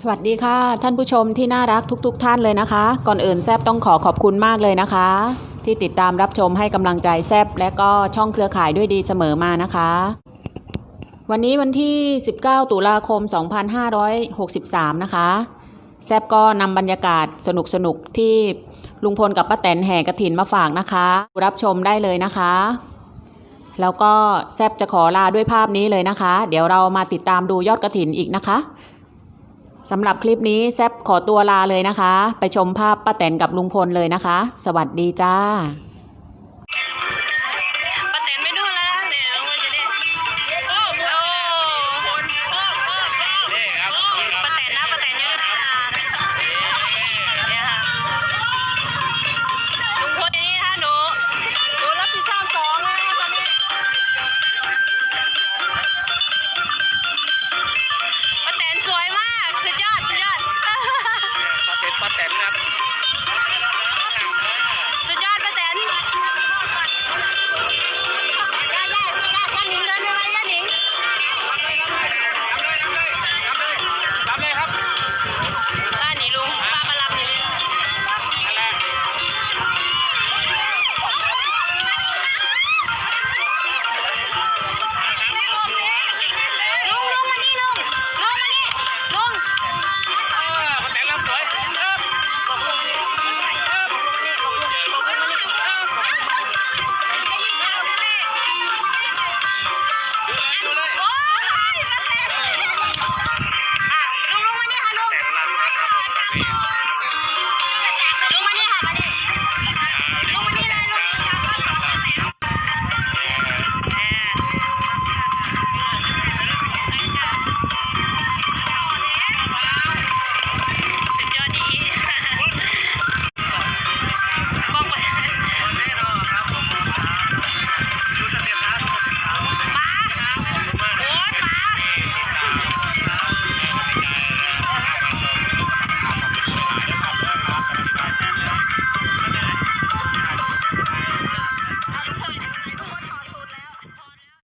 สวัสดีค่ะ ท่านผู้ชมที่น่ารักทุกๆท่านเลยนะคะ ก่อนอื่นแซบต้องขอขอบคุณมากเลยนะคะ ที่ติดตามรับชมให้กำลังใจแซบและก็ช่องเครือข่ายด้วยดีเสมอมานะคะ วันนี้วันที่ 19 ตุลาคม 2563 นะคะ แซบก็นำบรรยากาศสนุกๆที่ลุงพลกับป้าแตนแห่กระถินมาฝากนะคะ รับชมได้เลยนะคะ แล้วก็แซบจะขอลาด้วยภาพนี้เลยนะคะ เดี๋ยวเรามาติดตามดูยอดกระถินอีกนะคะ สำหรับคลิปนี้แซบขอตัวลาเลยนะคะ ไปชมภาพป้าแตนกับลุงพลเลยนะคะ สวัสดีจ้า